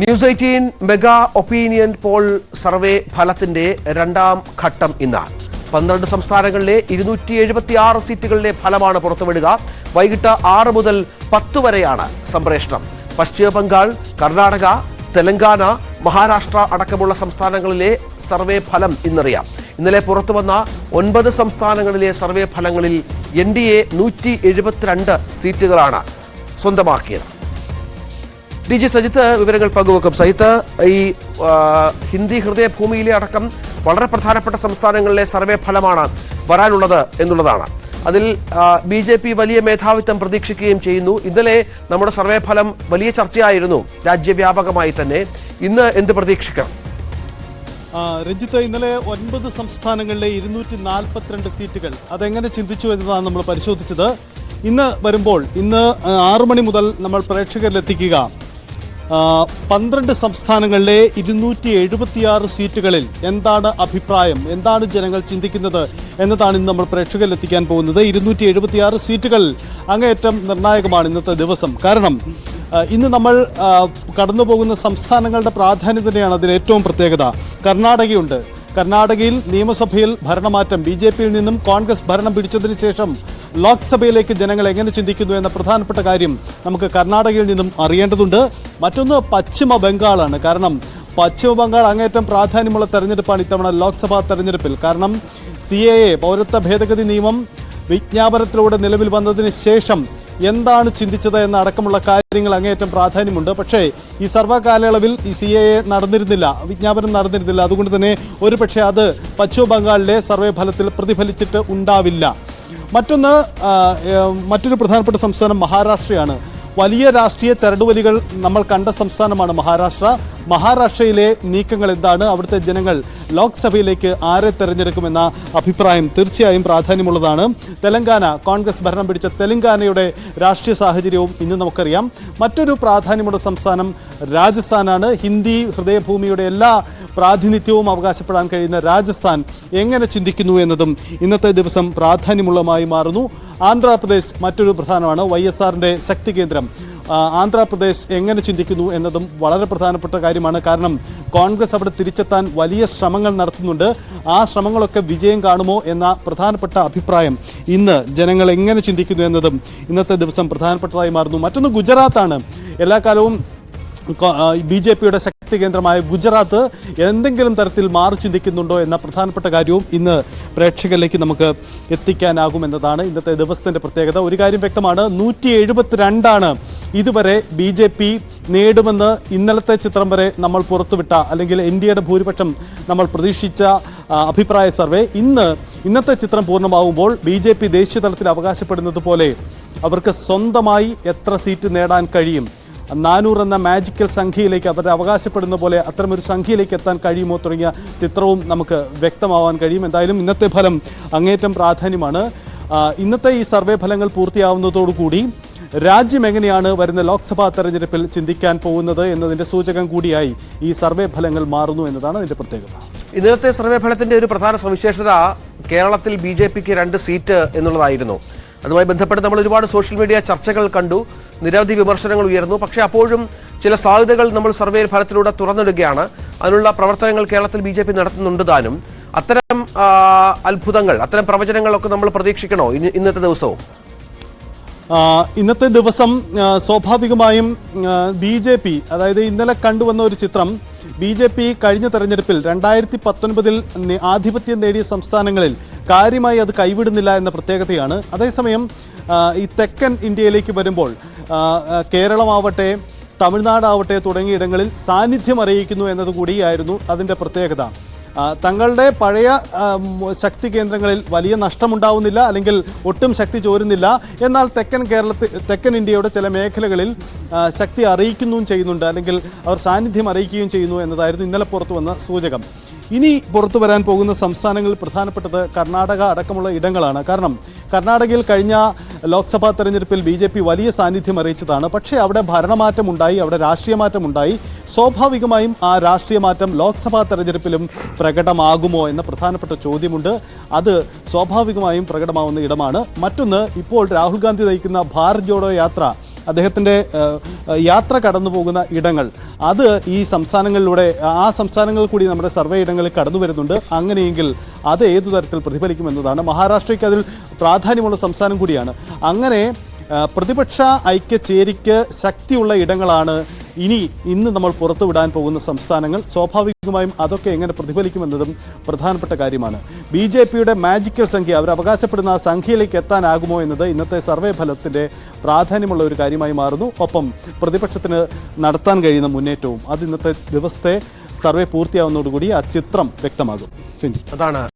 News Eighteen mega opinion poll survey ഫലത്തിന്റെ രണ്ടാം ഘട്ടം ഇന്ന് പന്ത്രണ്ട് സംസ്ഥാനങ്ങളിലെ ഇരുന്നൂറ്റി എഴുപത്തി ആറ് സീറ്റുകളിലെ ഫലമാണ് പുറത്തുവിടുക. വൈകിട്ട് ആറ് മുതൽ പത്ത് വരെയാണ് സംപ്രേഷണം. പശ്ചിമ ബംഗാൾ കർണാടക തെലങ്കാന മഹാരാഷ്ട്ര അടക്കമുള്ള സംസ്ഥാനങ്ങളിലെ സർവേ ഫലം ഇന്നറിയാം. ഇന്നലെ പുറത്തുവന്ന ഒൻപത് സംസ്ഥാനങ്ങളിലെ സർവേ ഫലങ്ങളിൽ എൻ ഡി എ നൂറ്റി എഴുപത്തിരണ്ട് സീറ്റുകളാണ് സ്വന്തമാക്കിയത്. ഡി ജി സജിത്ത് വിവരങ്ങൾ പങ്കുവെക്കും. സജിത്ത് ഈ ഹിന്ദി ഹൃദയഭൂമിയിലെ അടക്കം വളരെ പ്രധാനപ്പെട്ട സംസ്ഥാനങ്ങളിലെ സർവേ ഫലമാണ് വരാനുള്ളത് എന്നുള്ളതാണ്. അതിൽ ബി ജെ പി വലിയ മേധാവിത്വം പ്രതീക്ഷിക്കുകയും ചെയ്യുന്നു. ഇന്നലെ നമ്മുടെ സർവേ ഫലം വലിയ ചർച്ചയായിരുന്നു. രാജ്യവ്യാപകമായി തന്നെ. ഇന്ന് എന്ത് പ്രതീക്ഷിക്കാം? രഞ്ജിത്ത് ഇന്നലെ ഒൻപത് സംസ്ഥാനങ്ങളിലെ ഇരുന്നൂറ്റി നാൽപ്പത്തിരണ്ട് സീറ്റുകൾ. അതെങ്ങനെ ചിന്തിച്ചു എന്നതാണ് നമ്മൾ പരിശോധിച്ചത്. ഇന്ന് വരുമ്പോൾ ഇന്ന് ആറു മണി മുതൽ നമ്മൾ പ്രേക്ഷകരിലെത്തിക്കുക. പന്ത്രണ്ട് സംസ്ഥാനങ്ങളിലെ ഇരുന്നൂറ്റി എഴുപത്തിയാറ് സീറ്റുകളിൽ എന്താണ് അഭിപ്രായം? എന്താണ് ജനങ്ങൾ ചിന്തിക്കുന്നത്? എന്നതാണ് ഇന്ന് നമ്മൾ പ്രേക്ഷകരിൽ എത്തിക്കാൻ പോകുന്നത്. ഇരുന്നൂറ്റി എഴുപത്തിയാറ് സീറ്റുകൾ അങ്ങേയറ്റം നിർണായകമാണ് ഇന്നത്തെ ദിവസം. കാരണം ഇന്ന് നമ്മൾ കടന്നു പോകുന്ന സംസ്ഥാനങ്ങളുടെ പ്രാധാന്യം തന്നെയാണ് അതിൽ ഏറ്റവും പ്രത്യേകത. കർണാടകയുണ്ട്. കർണാടകയിൽ നിയമസഭയിൽ ഭരണമാറ്റം ബി ജെ പിയിൽ നിന്നും കോൺഗ്രസ് ഭരണം പിടിച്ചതിന് ശേഷം ലോക്സഭയിലേക്ക് ജനങ്ങൾ എങ്ങനെ ചിന്തിക്കുന്നു എന്ന പ്രധാനപ്പെട്ട കാര്യം നമുക്ക് കർണാടകയിൽ നിന്നും അറിയേണ്ടതുണ്ട്. മറ്റൊന്ന് പശ്ചിമ ബംഗാളാണ്. കാരണം പശ്ചിമ ബംഗാൾ അങ്ങേറ്റം പ്രാധാന്യമുള്ള തെരഞ്ഞെടുപ്പാണ് ഇത്തവണ ലോക്സഭാ തെരഞ്ഞെടുപ്പിൽ. കാരണം സി എ എ പൗരത്വ ഭേദഗതി നിയമം വിജ്ഞാപനത്തിലൂടെ നിലവിൽ വന്നതിന് ശേഷം എന്താണ് ചിന്തിച്ചത് എന്ന അടക്കമുള്ള കാര്യങ്ങൾ അങ്ങേയറ്റം പ്രാധാന്യമുണ്ട്. പക്ഷേ ഈ സർവകാലയളവിൽ ഈ സി എ നടന്നിരുന്നില്ല. വിജ്ഞാപനം നടന്നിരുന്നില്ല. അതുകൊണ്ട് തന്നെ ഒരു പക്ഷേ അത് പശ്ചിമ ബംഗാളിലെ സർവേ ഫലത്തിൽ പ്രതിഫലിച്ചിട്ട് ഉണ്ടാവില്ല. മറ്റൊന്ന് മറ്റൊരു പ്രധാനപ്പെട്ട സംസ്ഥാനം മഹാരാഷ്ട്രയാണ്. വലിയ രാഷ്ട്രീയ ചരടുവലികൾ നമ്മൾ കണ്ട സംസ്ഥാനമാണ് മഹാരാഷ്ട്ര. മഹാരാഷ്ട്രയിലെ നീക്കങ്ങൾ എന്താണ്? അവിടുത്തെ ജനങ്ങൾ ലോക്സഭയിലേക്ക് ആരെ തെരഞ്ഞെടുക്കുമെന്ന അഭിപ്രായം തീർച്ചയായും പ്രാധാന്യമുള്ളതാണ്. തെലങ്കാന കോൺഗ്രസ് ഭരണം പിടിച്ച തെലങ്കാനയുടെ രാഷ്ട്രീയ സാഹചര്യവും ഇന്ന് നമുക്കറിയാം. മറ്റൊരു പ്രാധാന്യമുള്ള സംസ്ഥാനം രാജസ്ഥാനാണ്. ഹിന്ദി ഹൃദയഭൂമിയുടെ എല്ലാ പ്രാതിനിധ്യവും അവകാശപ്പെടാൻ കഴിയുന്ന രാജസ്ഥാൻ എങ്ങനെ ചിന്തിക്കുന്നു എന്നതും ഇന്നത്തെ ദിവസം പ്രാധാന്യമുള്ളതുമായി മാറുന്നു. ആന്ധ്രാപ്രദേശ് മറ്റൊരു പ്രധാനമാണ് വൈ എസ് ആറിന്റെ ശക്തി കേന്ദ്രം. ആന്ധ്രാപ്രദേശ് എങ്ങനെ ചിന്തിക്കുന്നു എന്നതും വളരെ പ്രധാനപ്പെട്ട കാര്യമാണ്. കാരണം കോൺഗ്രസ് അവിടെ തിരിച്ചെത്താൻ വലിയ ശ്രമങ്ങൾ നടത്തുന്നുണ്ട്. ആ ശ്രമങ്ങളൊക്കെ വിജയം കാണുമോ എന്ന പ്രധാനപ്പെട്ട അഭിപ്രായം ഇന്ന് ജനങ്ങൾ എങ്ങനെ ചിന്തിക്കുന്നു എന്നതും ഇന്നത്തെ ദിവസം പ്രധാനപ്പെട്ടതായി മാറുന്നു. മറ്റൊന്ന് ഗുജറാത്താണ്. എല്ലാ കാലവും ബി ജെ പിയുടെ ശക്തി കേന്ദ്രമായ ഗുജറാത്ത് എന്തെങ്കിലും തരത്തിൽ മാറി ചിന്തിക്കുന്നുണ്ടോ എന്ന പ്രധാനപ്പെട്ട കാര്യവും ഇന്ന് പ്രേക്ഷകരിലേക്ക് നമുക്ക് എത്തിക്കാനാകും എന്നതാണ് ഇന്നത്തെ ദിവസത്തിന്റെ പ്രത്യേകത. ഒരു കാര്യം വ്യക്തമാണ് നൂറ്റി എഴുപത്തിരണ്ടാണ് ഇതുവരെ ബി ജെ പി നേടുമെന്ന് ഇന്നലത്തെ ചിത്രം വരെ നമ്മൾ പുറത്തുവിട്ട അല്ലെങ്കിൽ എൻ ഡി എയുടെ ഭൂരിപക്ഷം നമ്മൾ പ്രതീക്ഷിച്ച അഭിപ്രായ സർവേ. ഇന്ന് ഇന്നത്തെ ചിത്രം പൂർണമാവുമ്പോൾ ബി ജെ പി ദേശീയ തലത്തിൽ അവകാശപ്പെടുന്നത് പോലെ അവർക്ക് സ്വന്തമായി എത്ര സീറ്റ് നേടാൻ കഴിയും? നാനൂറ് എന്ന മാജിക്കൽ സംഖ്യയിലേക്ക് അവർ അവകാശപ്പെടുന്ന പോലെ അത്തരമൊരു സംഖ്യയിലേക്ക് എത്താൻ കഴിയുമോ തുടങ്ങിയ ചിത്രവും നമുക്ക് വ്യക്തമാവാൻ കഴിയും. എന്തായാലും ഇന്നത്തെ ഫലം അങ്ങേറ്റം പ്രാധാന്യമാണ്. ഇന്നത്തെ ഈ സർവേ ഫലങ്ങൾ പൂർത്തിയാവുന്നതോടുകൂടി രാജ്യം എങ്ങനെയാണ് വരുന്ന ലോക്സഭാ തെരഞ്ഞെടുപ്പിൽ ചിന്തിക്കാൻ പോകുന്നത് എന്നതിന്റെ സൂചകം കൂടിയായി ഈ സർവേ ഫലങ്ങൾ മാറുന്നു എന്നതാണ് അതിന്റെ പ്രത്യേകത. ഇന്നത്തെ സർവേ ഫലത്തിന്റെ ഒരു പ്രധാന സവിശേഷത കേരളത്തിൽ ബി രണ്ട് സീറ്റ് എന്നുള്ളതായിരുന്നു. അതുമായി ബന്ധപ്പെട്ട് നമ്മൾ ഒരുപാട് സോഷ്യൽ മീഡിയ ചർച്ചകൾ കണ്ടു. നിരവധി വിമർശനങ്ങൾ ഉയർന്നു. പക്ഷേ അപ്പോഴും ചില സാധ്യതകൾ നമ്മൾ സർവേ ഫലത്തിലൂടെ തുറന്നിടുകയാണ്. അതിനുള്ള പ്രവർത്തനങ്ങൾ കേരളത്തിൽ ബി ജെ പി നടത്തുന്നുണ്ട് താനും. അത്തരം അത്ഭുതങ്ങൾ അത്തരം പ്രവചനങ്ങളൊക്കെ നമ്മൾ പ്രതീക്ഷിക്കണോ ഇന്നത്തെ ദിവസവും? ഇന്നത്തെ ദിവസം സ്വാഭാവികമായും ബി ജെ പി അതായത് ഇന്നലെ കണ്ടുവന്ന ഒരു ചിത്രം ബി ജെ പി കഴിഞ്ഞ തെരഞ്ഞെടുപ്പിൽ രണ്ടായിരത്തി പത്തൊൻപതിൽ ആധിപത്യം നേടിയ സംസ്ഥാനങ്ങളിൽ കാര്യമായി അത് കൈവിടുന്നില്ല എന്ന പ്രത്യേകതയാണ്. അതേസമയം ഈ തെക്കൻ ഇന്ത്യയിലേക്ക് വരുമ്പോൾ കേരളമാവട്ടെ തമിഴ്നാടാവട്ടെ തുടങ്ങിയിടങ്ങളിൽ സാന്നിധ്യം അറിയിക്കുന്നു എന്നത് കൂടിയായിരുന്നു അതിന്റെ പ്രത്യേകത. തങ്ങളുടെ പഴയ ശക്തി കേന്ദ്രങ്ങളിൽ വലിയ നഷ്ടമുണ്ടാവുന്നില്ല അല്ലെങ്കിൽ ഒട്ടും ശക്തി ചോരുന്നില്ല. എന്നാൽ തെക്കൻ കേരളത്തിൽ തെക്കൻ ഇന്ത്യയുടെ ചില മേഖലകളിൽ ശക്തി അറിയിക്കുന്നു ചെയ്യുന്നുണ്ട് അല്ലെങ്കിൽ അവർ സാന്നിധ്യം അറിയിക്കുകയും ചെയ്യുന്നു എന്നതായിരുന്നു ഇന്നലെ പുറത്തു വന്ന സൂചകം. ഇനി പുറത്തു വരാൻ പോകുന്ന സംസ്ഥാനങ്ങളിൽ പ്രധാനപ്പെട്ടത് കർണാടക അടക്കമുള്ള ഇടങ്ങളാണ്. കാരണം കർണാടകയിൽ കഴിഞ്ഞ ലോക്സഭാ തെരഞ്ഞെടുപ്പിൽ ബി ജെ പി വലിയ സാന്നിധ്യം അറിയിച്ചതാണ്. പക്ഷേ അവിടെ ഭരണമാറ്റം ഉണ്ടായി അവിടെ രാഷ്ട്രീയ മാറ്റം ഉണ്ടായി സ്വാഭാവികമായും ആ രാഷ്ട്രീയ മാറ്റം ലോക്സഭാ തെരഞ്ഞെടുപ്പിലും പ്രകടമാകുമോ എന്ന പ്രധാനപ്പെട്ട ചോദ്യമുണ്ട്. അത് സ്വാഭാവികമായും പ്രകടമാവുന്ന ഇടമാണ്. മറ്റൊന്ന് ഇപ്പോൾ രാഹുൽ ഗാന്ധി നയിക്കുന്ന ഭാരത് ജോഡോ യാത്ര. അദ്ദേഹത്തിന്റെ യാത്ര കടന്നു പോകുന്ന ഇടങ്ങൾ. അത് ഈ സംസ്ഥാനങ്ങളിലൂടെ ആ സംസ്ഥാനങ്ങൾ കൂടി നമ്മുടെ സർവേ ഇടങ്ങളിൽ കടന്നു വരുന്നുണ്ട്. അങ്ങനെയെങ്കിൽ അത് ഏതു തരത്തിൽ പ്രതിഫലിക്കുമെന്നതാണ്. മഹാരാഷ്ട്രയ്ക്ക് അതിൽ പ്രാധാന്യമുള്ള സംസ്ഥാനം കൂടിയാണ്. അങ്ങനെ പ്രതിപക്ഷ ഐക്യ ചേരിക്ക് ശക്തിയുള്ള ഇടങ്ങളാണ് ഇനി ഇന്ന് നമ്മൾ പുറത്തുവിടാൻ പോകുന്ന സംസ്ഥാനങ്ങൾ സ്വാഭാവികമായും അതൊക്കെ എങ്ങനെ പ്രതിഫലിക്കുമെന്നതും പ്രധാനപ്പെട്ട കാര്യമാണ്. ബി ജെ പിയുടെ മാജിക്കൽ സംഖ്യ അവർ അവകാശപ്പെടുന്ന ആ സംഖ്യയിലേക്ക് എത്താനാകുമോ എന്നത് ഇന്നത്തെ സർവേ ഫലത്തിന്റെ പ്രാധാന്യമുള്ള ഒരു കാര്യമായി മാറുന്നു. ഒപ്പം പ്രതിപക്ഷത്തിന് നടത്താൻ കഴിയുന്ന മുന്നേറ്റവും അത് ഇന്നത്തെ ദിവസത്തെ സർവേ പൂർത്തിയാവുന്നതോടുകൂടി ആ ചിത്രം വ്യക്തമാകും. അതാണ്